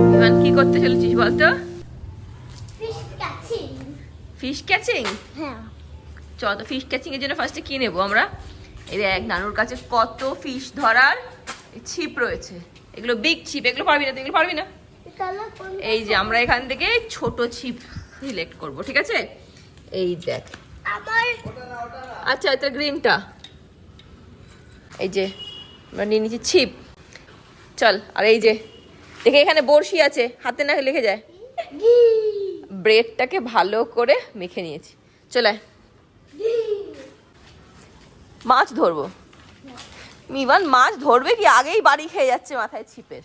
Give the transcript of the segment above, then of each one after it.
ইমান কি করতে চলেছিস বলতো? ফিশ ক্যাচিং ফিশ ক্যাচিং হ্যাঁ। চ তো ফিশ ক্যাচিং এর জন্য ফার্স্টে কি নেব আমরা? এই দেখ নানুর কাছে কত ফিশ ধরার ছিপ রয়েছে। এগুলো বিগ ছিপ এগুলো পারবি না এগুলো পারবি না? এই যে আমরা এখান থেকে ছোট ছিপ সিলেক্ট করব ঠিক আছে? এই দেখ। আচ্ছা এটা গ্রিনটা। এই যে আমরা নিয়ে নিচ্ছি ছিপ। চল আর এই যে দেখে এখানে বড়শি আছে, হাতে না লিখে যায়। ব্রেডটাকে ভালো করে মেখে নিয়েছি। চলে মাছ ধরবো। মিবান মাছ ধরবে কি? আগেই বাড়ি খেয়ে যাচ্ছে মাথায় ছিপের।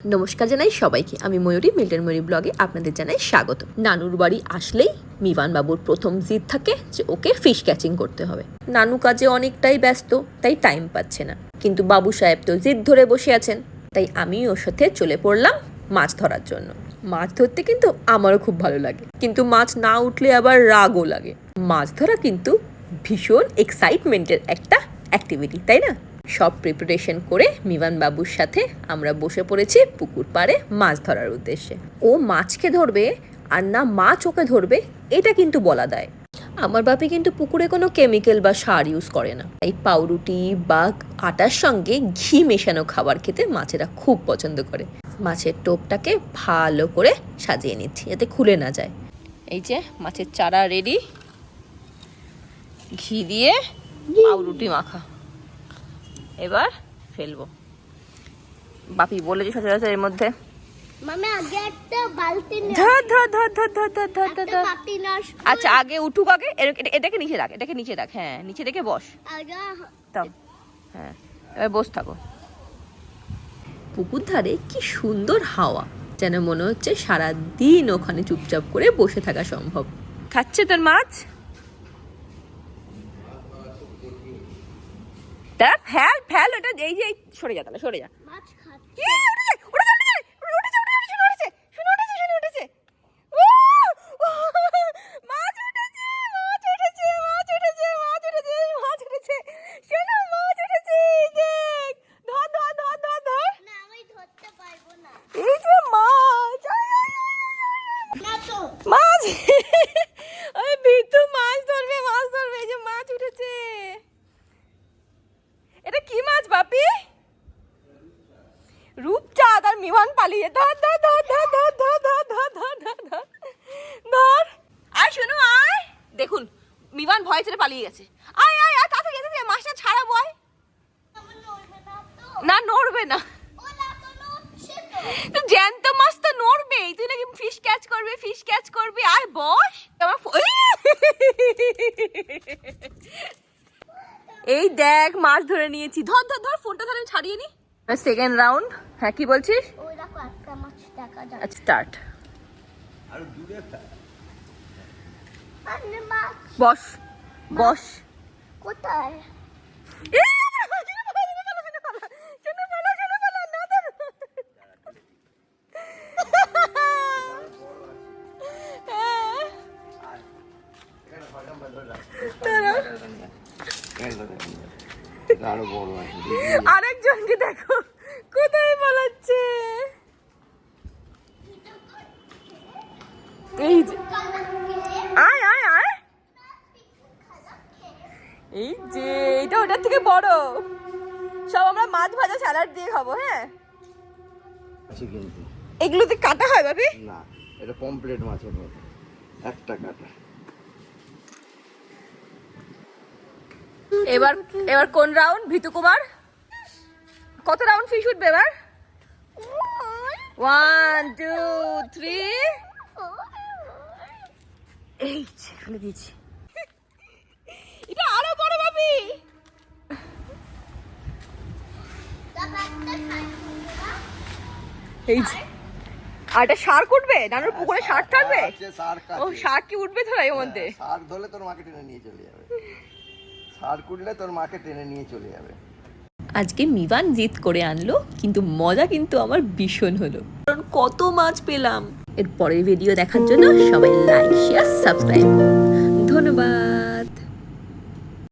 নমস্কার জানাই সবাইকে, আমি ময়ূরী, মিল্টন ময়ূরী ব্লগে আপনাদের জানাই স্বাগত। নানুর বাড়ি আসলেই মিবান বাবুর প্রথম জিদ থাকে যে ওকে ফিশ ক্যাচিং করতে হবে। নানু কাজে অনেকটাই ব্যস্ত, তাই টাইম পাচ্ছে না। কিন্তু বাবু সাহেব তো জিদ ধরে বসে আছেন। তাই আমি ওর সাথে চলে পড়লাম মাছ ধরার জন্য। মাছ ধরতে কিন্তু আমারও খুব ভালো লাগে। কিন্তু মাছ না উঠলে আবার রাগও লাগে। মাছ ধরা কিন্তু ভীষণ এক্সাইটমেন্টের একটা অ্যাক্টিভিটি তাই না? সব প্রিপারেশন করে মিবান বাবুর সাথে আমরা বসে পড়েছি পুকুর পাড়ে মাছ ধরার উদ্দেশ্যে। ও মাছকে ধরবে আর না মাছ ওকে ধরবে, এটা কিন্তু বলা দেয়। আমার বাপি কিন্তু পুকুরে কোনো কেমিক্যাল বা সার ইউজ করে না। এই পাউরুটি বা আটার সঙ্গে ঘি মেশানো খাবার খেতে মাছেরা খুব পছন্দ করে। মাছের টোপটাকে ভালো করে সাজিয়ে নিচ্ছি, যাতে খুলে না যায়। এই যে মাছের চারা রেডি ঘি দিয়ে পাউরুটি মাখা। এবার ফেলব। বাপি বলেছি সচরাচর এর মধ্যে। আচ্ছা আগে উঠুক আগে এটাকে নিচে রাখ এটাকে নিচে রাখ হ্যাঁ নিচে রেখে বস। হ্যাঁ এবার বস থাকো। পুকুর ধারে কি সুন্দর হাওয়া যেন মনে হচ্ছে সারাদিন ওখানে চুপচাপ করে বসে থাকা সম্ভব। খাচ্ছে তোর মাছ? তা ফেল ফেল ওটা এই যে সরে যা তাহলে সরে যা মাছ খাচ্ছে ইয়ে, উঠে যায়, উঠে যায়, উঠে যায়, উঠে যায়, উঠে যায়, শুনে উঠেছে, শুনে উঠেছে, শুনে উঠেছে। ও, ও, মাছ উঠেছে, মাছ উঠেছে, মাছ উঠেছে, মাছ উঠেছে, মাছ উঠেছে। শোনো, মাছ উঠেছে, এই দেখ। ধর, ধর, ধর, ধর, ধর। না আমি ধরতে পারব না এই যে মাছ আয়, আয়, আয়, না তো মাছ ওই বিতু মাছ ধরবে মাছ ধরবে এই যে মাছ উঠেছে এটা কি মাছ বাপি রূপচাঁদ পালিয়ে ধর ধর ধর ধর ধর ধর ধর ধর ধর ধর ধর আয় শোনো আয় দেখুন মিমান ভয় ছেড়ে পালিয়ে গেছে আয় আয় আয় তাতে গেছে যে মাছটা ছাড়াবো আয় না নড়বে না তো জ্যান্ত মাছ তো নড়বেই তুই নাকি ফিশ ক্যাচ করবি ফিশ ক্যাচ করবি আয় বস আমার এই দেখ মাছ ধরে নিয়েছি ধর ধর ধর ফোনটা ধরে আমি ছাড়িয়ে নি সেকেন্ড রাউন্ড হ্যাঁ কি বলছিস বস বস। কোথায়? আরেকজনকে দেখো কোথায় বলাচ্ছে? এই যে। আয় আয় আয়। এই যে এটা ওটার থেকে বড়। সব আমরা মাছ ভাজা স্যালাড দিয়ে খাব হ্যাঁ? এগুলোতে কাটা হয় ভাবি? না এটা পমপ্লেট মাছের মতো। একটা কাটা। এবার এবার কোন রাউন্ড ভিতু কুমার? কত রাউন্ড ফিশ উঠবে এবার? ওয়ান টু থ্রি এই ফেলে দিয়েছি। এটা আরও বড় ভাবি। এই যে। আর এটা শার্ক উঠবে নানুর পুকুরে শার্ক থাকবে? আছে শার্ক ও শার্ক কি উঠবে তো এর মধ্যে? শার্ক ধরলে তোর মাকে টেনে নিয়ে চলে যাবে। শার্ক উঠলে তোর মাকে টেনে নিয়ে চলে যাবে। আজকে মিবান জিত করে আনলো কিন্তু মজা কিন্তু আমার ভীষণ হলো। কারণ কত মাছ পেলাম। এর পরের ভিডিও দেখার জন্য সবাই লাইক শেয়ার সাবস্ক্রাইব